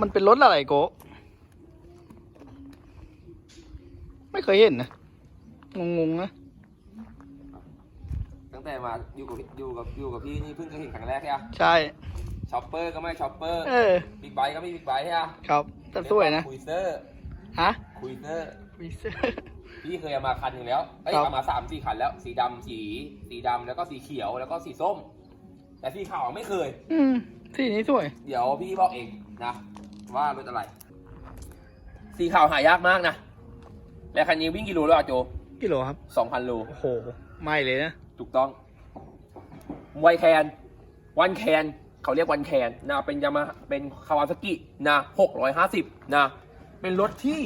มันเป็นรถอะไรโกะไม่เคยเห็นนะ งงๆนะ ตั้งแต่มาอยู่กับอยู่กับอยู่กับพี่นี่เพิ่งเคยเห็นครั้งแรกใช่ไหมใช่ ช็อปเปอร์ก็ไม่ช็อปเปอร์ เออ บิ๊กไบค์ก็ไม่บิ๊กไบค์ใช่ไหมครับ แต่สวยนะ คุยเซอร์ ฮะ คุยเซอร์วีเซอร์ พี่เคยเอามาคันหนึ่งแล้ว เอ้ยครับ เอามาสามสี่คันแล้ว สีดำสี สีดำแล้วก็สีเขียวแล้วก็สีส้ม แต่สีขาวไม่เคย อืมสีนี้สวย เดี๋ยวพี่บอกเองนะ ว่ารถอะไร สีขาวหายากมากนะ และคันนี้วิ่งกิโลแล้วอะโจกิโลครับสองพันโล โอ้โหไม่เลยนะถูกต้องไวแคนวันแคนเขาเรียกวันแคนนะเป็นยามาเป็นคาวาซากินะหกร้อยห้าสิบนะเป็นรถที่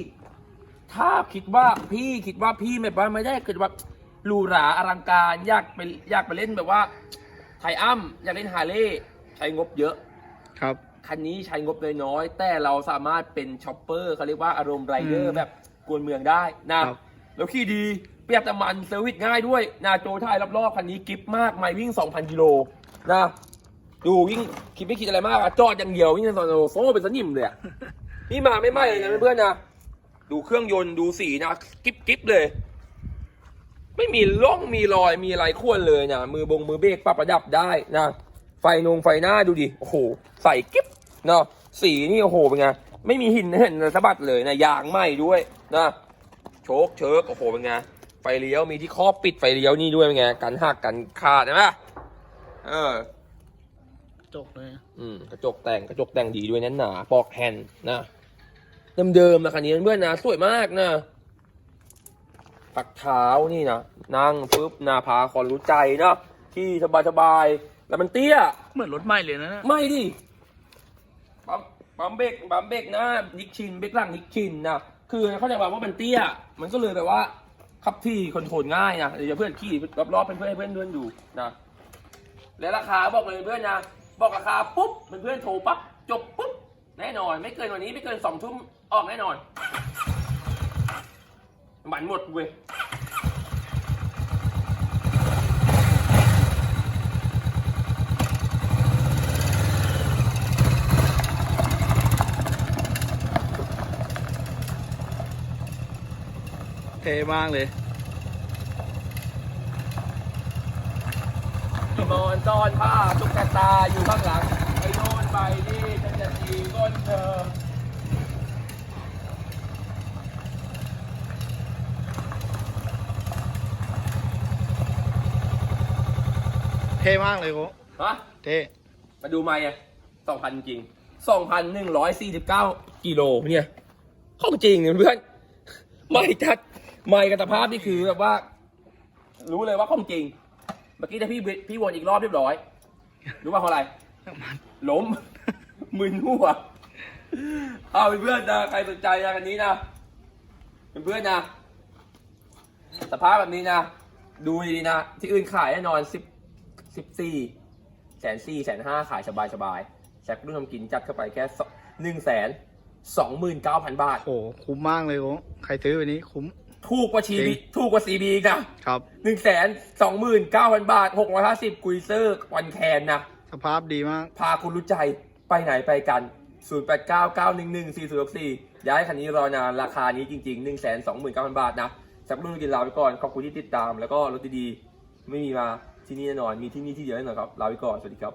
ถ้าคิดว่าพี่คิดว่าพี่แบบว่าไม่ได้เกิดว่าหรูหราอลังการอยากไปอยากไปเล่นแบบว่าไทอัมอยากเล่นฮาร์เลย์ใช้งบเยอะครับ คันนี้ใช้งบน้อยๆแต่เราสามารถเป็นช็อปเปอร์เขาเรียกว่าอารมณ์ไรเดออืร์มแบบกวนเมืองได้นะครับ แล้วขี่ดีประหยัดน้ำมันเซอร์วิสง่ายด้วยนาโจท้ายรอบๆคันนี้กิฟมากไม่วิ่ง 2,000 กิโลนะดูวิ่งคิดไม่คิดอะไรมากอะจอดอย่างเดียววิ่งในซอยโซ่เป็นสนิมเลยอะ นี่มาไม่ไหม้เลยนะเพื่อนๆนะดูเครื่องยนต์ดูสีนะกิ๊บกิ๊บเลย ไม่มีร่องมีรอยมีอะไรข่วนเลยนะมือบงมือเบรกปรับระดับได้นะ ไฟนงไฟหน้าดูดิโอ้โหใส่กิ๊บ เนาะสีนี่โอ้โหเป็นไงไม่มีหินเห็นสะบัดเลยนะยางไหม้ด้วยนะโชคเชิกโอ้โหเป็นไงไฟเลี้ยวมีที่ครอบปิดไฟเลี้ยวนี่ด้วยเป็นไงกันหักกันขาดใช่ไหมเออจกเลยนะอืมกระจกแต่งกระจกแต่งดีด้วยแน่นหนาปอกแผ่นนะเดิมๆนะคันนี้เพื่อนๆนะสวยมากนะปักเท้านี่นะนั่งปุ๊บนาพาคนรู้ใจเนาะที่สบายๆแล้วมันเตี้ย เหมือนรถใหม่เลยนะนะไม่ดิ ปั๊มเบกปั๊มเบกน้านิกชินเบกหลังนิกชินนะคือเข้าใจว่ามันเตี้ย มันก็เลยแบบว่าขับที่คอนโทรลง่ายนะเดี๋ยวเพื่อนขี่รอบๆเป็นเพื่อนเพื่อนเพื่อนดูนะและราคาบอกเลยเพื่อนนะบอกราคาปุ๊บเพื่อนๆโทรปั๊บจบปุ๊บแน่นอน ไม่เกินวันนี้ไม่เกินสองทุ่มออกแน่นอนหมันหมดเว้ย ท่มากเลยพี่มอนซ่อนผ้าตุ๊กตาอยู่ข้างหลังไปโน่นไปนี่ฉันจะตีก้นเธอเท่มากเลยโกะฮะเท่มาดูไม่อะสองพันจริงสองพันหนึ่งร้อยสี่สิบเก้ากิโลเนี่ย ของจริงเนี่ยเพื่อน ไม่จัด ไม่กับสภาพนี่คือแบบว่า รู้เลยว่าของจริง เมื่อกี้ถ้าพี่พี่วนอีกรอบเรียบร้อย รู้ว่าเพราะอะไรน้ำมันล้มมึนหัวเอาเพื่อนนะใครสนใจนะคันนี้นะเป็นเพื่อนนะสภาพแบบนี้นะ ดูดีนะ ที่อื่นขายแน่นอนสิบสิบสี่แสนสี่แสนห้าขายสบายสบายแจ็ครุ่นทำกินจัดเข้าไปแค่หนึ่งแสนสองหมื่นเก้าพันบาท โอ้โหคุ้มมากเลยโกะใครซื้อวันนี้คุ้ม ถูกกว่าชีจริบีงถูกกว่าซีบีนะครับ หนึ่งแสนสองหมื่นเก้าพันบาทหกร้อยห้าสิบกุยเซอร์วันแคนนะ สภาพดีมาก พาคุณรู้ใจไปไหนไปกัน 0 8 9 9 1 1 4 0 6 4 ย้ายคันนี้รอนานราคานี้จริง ๆ 1 2 9 0 0 0 บาทนะสักรุ่นกินลาไปก่อน ขอบคุณที่ติดตาม แล้วก็รถดีๆ ไม่มีมาที่นี่แน่นอน มีที่นี่ที่เดียวแน่นอนครับ ลาไปก่อน สวัสดีครับ